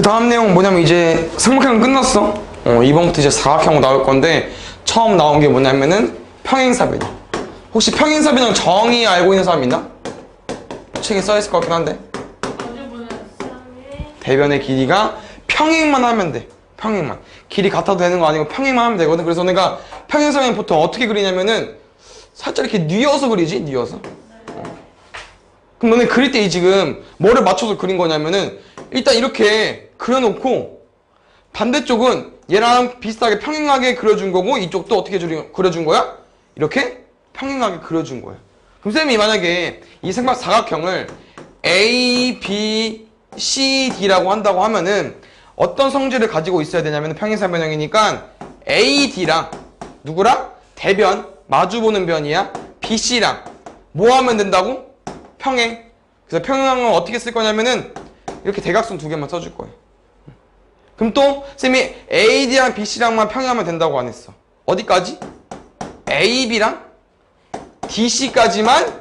그 다음 내용 뭐냐면 이제 삼각형 끝났어. 어, 이번부터 이제 사각형 나올 건데 처음 나온 게 뭐냐면은 평행사변형. 혹시 평행사변형 정의 알고 있는 사람 있나? 책에 써 있을 것 같긴 한데 대변의 길이가 평행만 하면 돼. 평행만. 길이 같아도 되는 거 아니고 평행만 하면 되거든. 그래서 내가 평행사변 보통 어떻게 그리냐면은 살짝 이렇게 뉘어서 그리지? 뉘어서. 어. 그럼 너네 그릴 때이 지금 뭐를 맞춰서 그린 거냐면은 일단 이렇게 그려놓고 반대쪽은 얘랑 비슷하게 평행하게 그려준 거고 이쪽도 어떻게 그려준 거야? 이렇게 평행하게 그려준 거야. 그럼 쌤이 만약에 이 생각 사각형을 A, B, C, D라고 한다고 하면은 어떤 성질을 가지고 있어야 되냐면 평행사변형이니까 A, D랑 누구랑? 대변, 마주보는 변이야. B, C랑 뭐 하면 된다고? 평행. 그래서 평행은 어떻게 쓸 거냐면은 이렇게 대각선 두 개만 써줄 거예요. 그럼 또 쌤이 AD랑 BC랑만 평행하면 된다고 안 했어. 어디까지? AB랑 DC까지만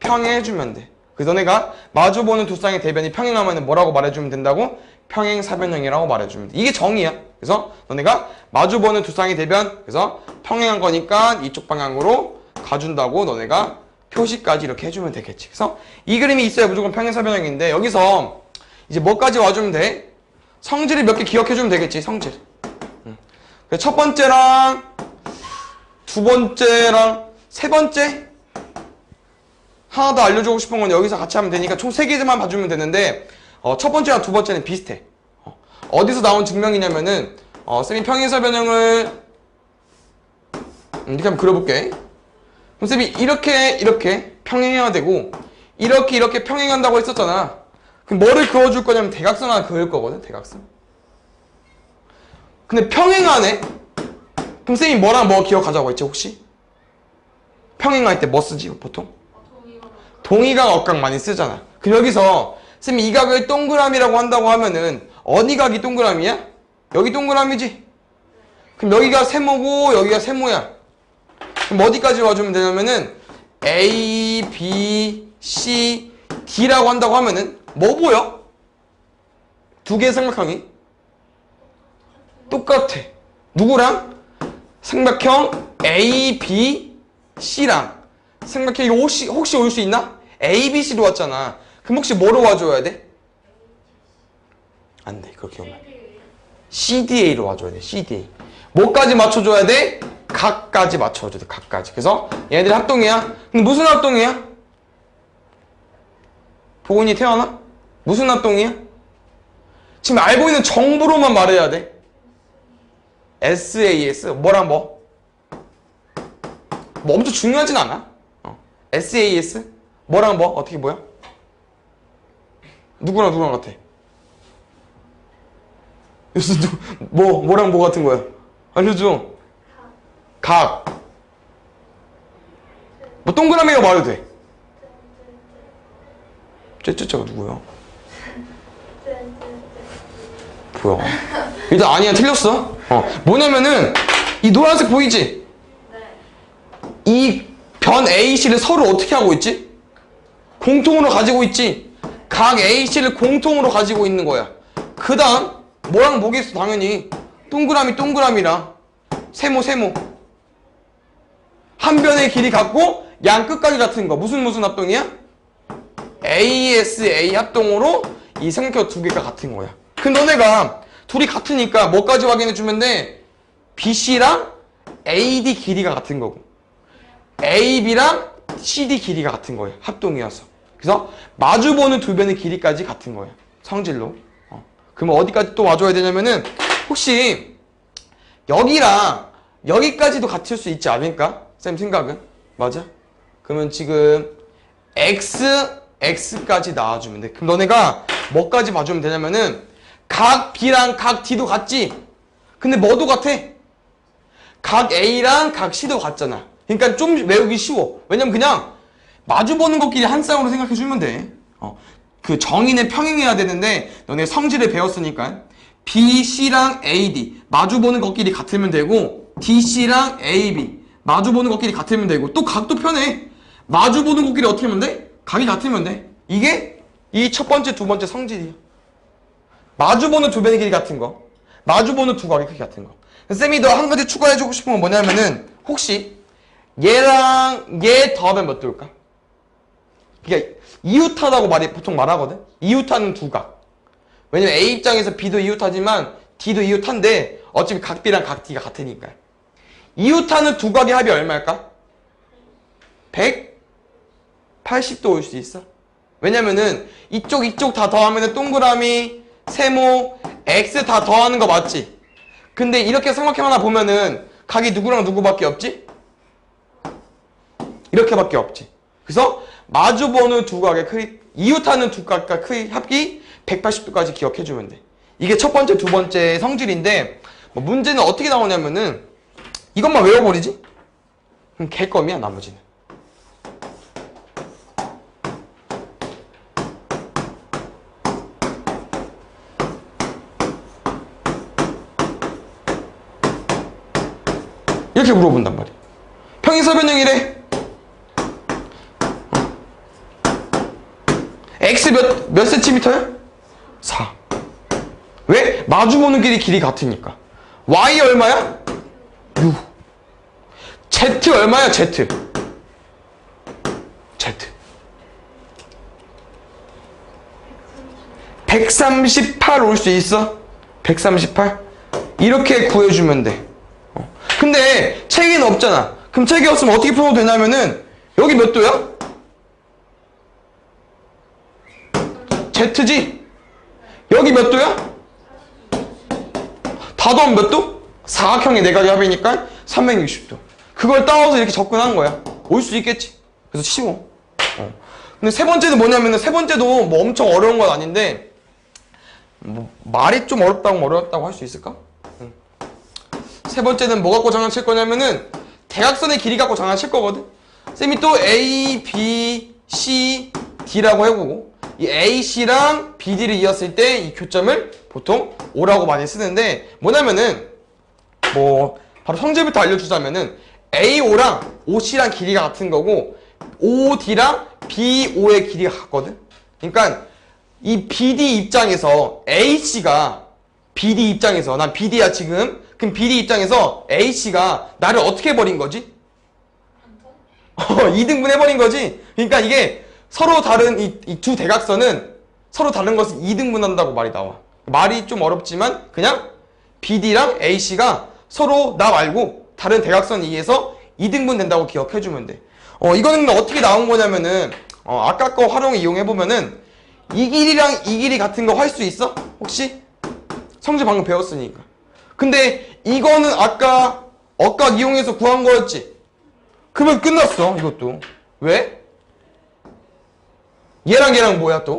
평행해주면 돼. 그래서 너네가 마주보는 두 쌍의 대변이 평행하면 뭐라고 말해주면 된다고? 평행사변형이라고 말해주면 돼. 이게 정의야. 그래서 너네가 마주보는 두 쌍의 대변 그래서 평행한 거니까 이쪽 방향으로 가준다고 너네가 표시까지 이렇게 해주면 되겠지. 그래서 이 그림이 있어야 무조건 평행사변형인데 여기서 이제 뭐까지 와주면 돼? 성질을 몇개 기억해주면 되겠지. 성질. 첫 번째랑 두 번째랑 세 번째 하나 더 알려주고 싶은 건 여기서 같이 하면 되니까 총 세 개만 봐주면 되는데 어, 첫 번째랑 두 번째는 비슷해. 어, 디서 나온 증명이냐면은 어, 쌤이 평행사 변형을 음, 이렇게 한번 그려볼게. 그럼 쌤이 이렇게 이렇게 평행해야 되고 이렇게 이렇게 평행한다고 했었잖아. 그럼 뭐를 그어줄 거냐면 대각선 하나 그을 거거든. 대각선. 근데 평행하네. 그럼 쌤이 뭐랑 뭐 기억하자고 했지 혹시? 평행할 때 뭐 쓰지 보통? 동의각 억각 많이 쓰잖아. 그럼 여기서 쌤이 이 각을 동그라미라고 한다고 하면은 어디 각이 동그라미야? 여기 동그라미지? 그럼 여기가 세모고 여기가 세모야. 그럼 어디까지 와주면 되냐면은 A, B, C, D라고 한다고 하면은 뭐 보여? 두 개의 삼각형이 똑같아. 누구랑? 삼각형 A, B, C랑 삼각형이 혹시 혹시 올 수 있나? A, B, C로 왔잖아. 그럼 혹시 뭐로 와줘야 돼? 안 돼. 그렇게 오면. CDA로 와줘야 돼. CDA. 뭐까지 맞춰줘야 돼? 각까지 맞춰줘야 돼. 각까지. 그래서 얘네들이 합동이야. 근데 무슨 합동이야? 보은이 태어나? 무슨 합동이야? 지금 알고 있는 정보로만 말해야 돼. SAS. 뭐랑 뭐? 뭐 엄청 중요하진 않아. 어. SAS? 뭐랑 뭐? 어떻게 뭐야? 누구랑 누구랑 같아? 무슨 누, 뭐 뭐랑 뭐 같은 거야? 알려줘. 각. 뭐 동그라미가 말해도 돼. 쟤쟤쟤가 누구야? 뭐야? 일단 아니야 틀렸어. 어 뭐냐면은 이 노란색 보이지? 이 변 AC를 서로 어떻게 하고 있지? 공통으로 가지고 있지. 각 AC를 공통으로 가지고 있는 거야. 그 다음 뭐랑 뭐겠어 당연히 동그라미 동그라미랑 세모 세모 한 변의 길이 같고 양 끝까지 같은 거 무슨 무슨 합동이야? ASA 합동으로 이 삼각형 두 개가 같은 거야. 근데 너네가 둘이 같으니까 뭐까지 확인해 주면 돼? BC랑 AD 길이가 같은 거고 AB랑 CD 길이가 같은 거예요. 합동이어서. 그래서 마주보는 두 변의 길이까지 같은 거예요. 성질로. 어. 그러면 어디까지 또 와줘야 되냐면은 혹시 여기랑 여기까지도 같을 수 있지 않을까? 쌤 생각은? 맞아? 그러면 지금 X, X까지 나와주면 돼. 그럼 너네가 뭐까지 봐주면 되냐면은 각 B랑 각 D도 같지? 근데 뭐도 같아? 각 A랑 각 C도 같잖아. 그러니까 좀 외우기 쉬워. 왜냐면 그냥 마주보는 것끼리 한 쌍으로 생각해 주면 돼. 어, 그 정의는 평행해야 되는데 너네 성질을 배웠으니까 B, C랑 AD 마주보는 것끼리 같으면 되고 D, C랑 AB 마주보는 것끼리 같으면 되고 또 각도 편해. 마주보는 것끼리 어떻게 하면 돼? 각이 같으면 돼. 이게 이 첫 번째, 두 번째 성질이야. 마주보는 두 변의 길이 같은 거. 마주보는 두 각의 크기 같은 거. 쌤이 너 한 가지 추가해주고 싶은 건 뭐냐면은 혹시 얘랑 얘 더하면 몇 될까? 그러니까 이웃하다고 말이 보통 말하거든. 이웃하는 두 각. 왜냐면 A 입장에서 B도 이웃하지만 D도 이웃한데 어차피 각 B랑 각 D가 같으니까. 이웃하는 두 각의 합이 얼마일까? 180도 올 수 있어. 왜냐면은 이쪽 이쪽 다 더하면은 동그라미, 세모, X 다 더하는 거 맞지? 근데 이렇게 삼각형 하나 보면은 각이 누구랑 누구밖에 없지? 이렇게밖에 없지. 그래서 마주보는 두 각의 크기, 이웃하는 두 각과 크기 합이 180도까지 기억해주면 돼. 이게 첫 번째, 두 번째 성질인데 뭐 문제는 어떻게 나오냐면은 이것만 외워버리지? 그럼 개껌이야 나머지는. 이렇게 물어본단 말이야. 평행사 변형이래. x 몇, 몇 센티미터야? 4. 왜? 마주보는 길이 길이 같으니까. y 얼마야? 6. z 얼마야? z. z. 138 올 수 있어? 138? 이렇게 구해주면 돼. 어. 근데 책에는 없잖아. 그럼 책이 없으면 어떻게 풀어도 되냐면은 여기 몇 도야? Z지? 여기 몇 도야? 다 더하면 몇 도? 사각형의 내각의 합이니까 360도. 그걸 따와서 이렇게 접근한 거야. 올 수 있겠지. 그래서 쉬워. 어. 근데 세 번째는 뭐냐면은 세 번째도 뭐 엄청 어려운 건 아닌데 뭐 말이 좀 어렵다고 어려웠다고 할 수 있을까? 응. 세 번째는 뭐 갖고 장난칠 거냐면은 대각선의 길이 갖고 장난칠 거거든. 쌤이 또 A, B, C, D라고 해보고 이 A, C랑 B, D를 이었을 때 이 교점을 보통 5라고 많이 쓰는데 뭐냐면은 뭐 바로 성질부터 알려주자면은 A5랑 OC랑 길이가 같은 거고 OD랑 B5의 길이가 같거든. 그러니까 이 BD 입장에서 AC가 BD 입장에서 난 BD야 지금 그럼 BD 입장에서 AC가 나를 어떻게 버린 거지? 어, 2등분 해버린 거지. 그러니까 이게 서로 다른 이 두 대각선은 서로 다른 것을 2등분 한다고 말이 나와. 말이 좀 어렵지만 그냥 BD랑 AC가 서로 나 말고 다른 대각선 이에서 2등분 된다고 기억해주면 돼. 어, 이거는 어떻게 나온 거냐면은 어, 아까 거 활용 이용해보면은 이 길이랑 이 길이 같은 거 할 수 있어? 혹시? 성질 방금 배웠으니까. 근데 이거는 아까 억각 이용해서 구한 거였지? 그러면 끝났어, 이것도. 왜? 얘랑 얘랑 뭐야 또?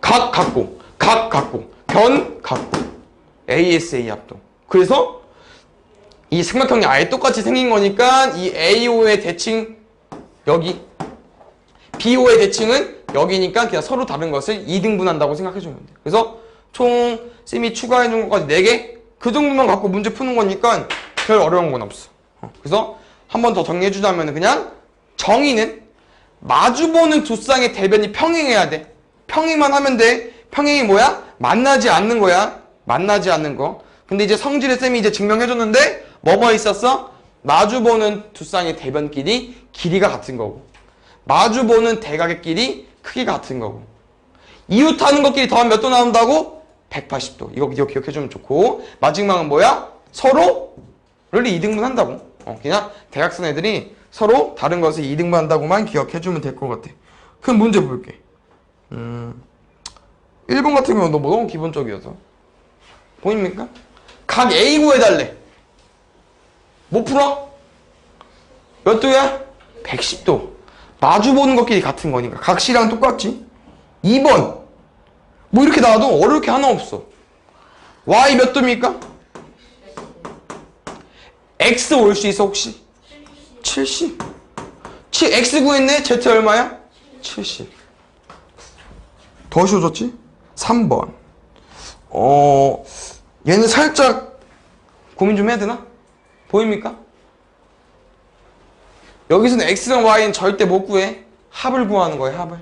각 같고, 각 같고, 변 같고, ASA 합동. 그래서 이 삼각형이 아예 똑같이 생긴 거니까 이 AO의 대칭 여기 BO의 대칭은 여기니까 그냥 서로 다른 것을 2등분한다고 생각해주면 돼. 그래서 총 쌤이 추가해준 것까지 4개? 그 정도만 갖고 문제 푸는 거니까 별 어려운 건 없어. 어, 그래서 한 번 더 정리해 주자면 그냥 정의는 마주보는 두 쌍의 대변이 평행해야 돼. 평행만 하면 돼. 평행이 뭐야? 만나지 않는 거야. 만나지 않는 거. 근데 이제 성질의 쌤이 이제 증명해줬는데 뭐뭐 있었어? 마주보는 두 쌍의 대변끼리 길이가 같은 거고 마주보는 대각의 끼리 크기가 같은 거고 이웃하는 것끼리 더하면 몇 도 나온다고? 180도. 이거 기억, 기억해주면 좋고 마지막은 뭐야? 서로를 2등분 한다고. 어, 그냥 대각선 애들이 서로 다른 것을 2등분 한다고만 기억해주면 될 것 같아. 그럼 문제 볼게. 음, 1번 같은 경우는 너무 너무 기본적이어서. 보입니까? 각 A 구해달래. 못 풀어? 몇 도야? 110도. 마주 보는 것끼리 같은 거니까. 각시랑 똑같지? 2번. 뭐 이렇게 나와도 어려울 게 하나 없어. Y 몇 도입니까? X 올 수 있어, 혹시? 70. 7, X 구했네? Z 얼마야? 70. 더 쉬워졌지? 3번. 어, 얘는 살짝 고민 좀 해야 되나? 보입니까? 여기서는 x랑 y는 절대 못 구해. 합을 구하는 거예요, 합을.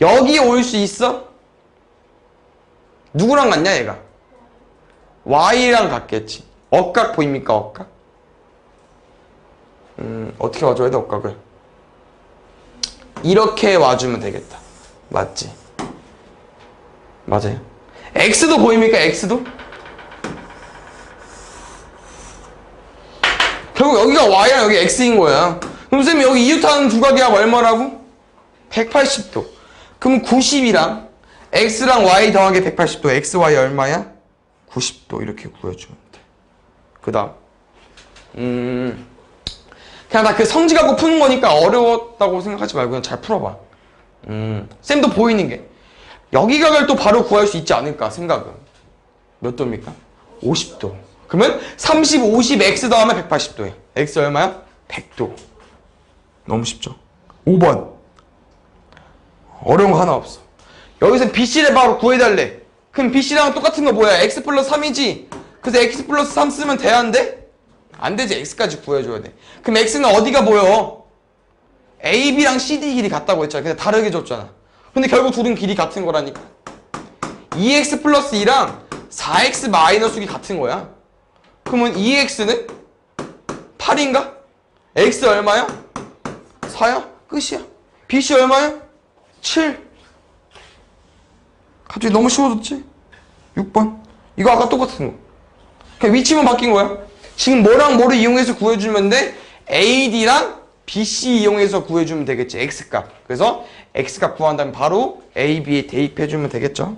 여기 올 수 있어? 누구랑 같냐 얘가? y랑 같겠지. 억각 보입니까 억각? 음 어떻게 와줘야 돼 억각을? 이렇게 와주면 되겠다. 맞지? 맞아요. x도 보입니까 x도? 결국 여기가 y랑 여기 x인 거야. 그럼 쌤 여기 이웃하는 두각이야 얼마라고? 180도. 그럼 90이랑 x랑 y 더하기 180도 x, y 얼마야? 90도 이렇게 구해주면 돼. 그 다음 음 그냥 다 그 성질 갖고 푸는 거니까 어려웠다고 생각하지 말고 그냥 잘 풀어봐. 음 쌤도 보이는 게 여기 각을 또 바로 구할 수 있지 않을까 생각은 몇 도입니까? 50도. 그러면 30, 50, x 더하면 180도예요. x 얼마야? 100도. 너무 쉽죠? 5번. 어려운 거 하나 없어. 여기서 BC를 바로 구해달래. 그럼 BC랑 똑같은 거 뭐야? x 플러스 3이지? 그래서 x 플러스 3 쓰면 돼야 안 돼? 안 되지. x까지 구해줘야 돼. 그럼 x는 어디가 보여? AB랑 CD 길이 같다고 했잖아. 근데 다르게 줬잖아. 근데 결국 둘은 길이 같은 거라니까. 2x 플러스 2랑 4x 마이너스 6이 같은 거야. 그러면 2x는 8인가? x 얼마야? 4야? 끝이야. BC 얼마야? 7. 갑자기 너무 쉬워졌지? 6번. 이거 아까 똑같은 거. 그냥 위치만 바뀐 거야. 지금 뭐랑 뭐를 이용해서 구해주면 돼? AD랑 BC 이용해서 구해주면 되겠지. X값. 그래서 X값 구한 다음에 바로 A, B에 대입해주면 되겠죠.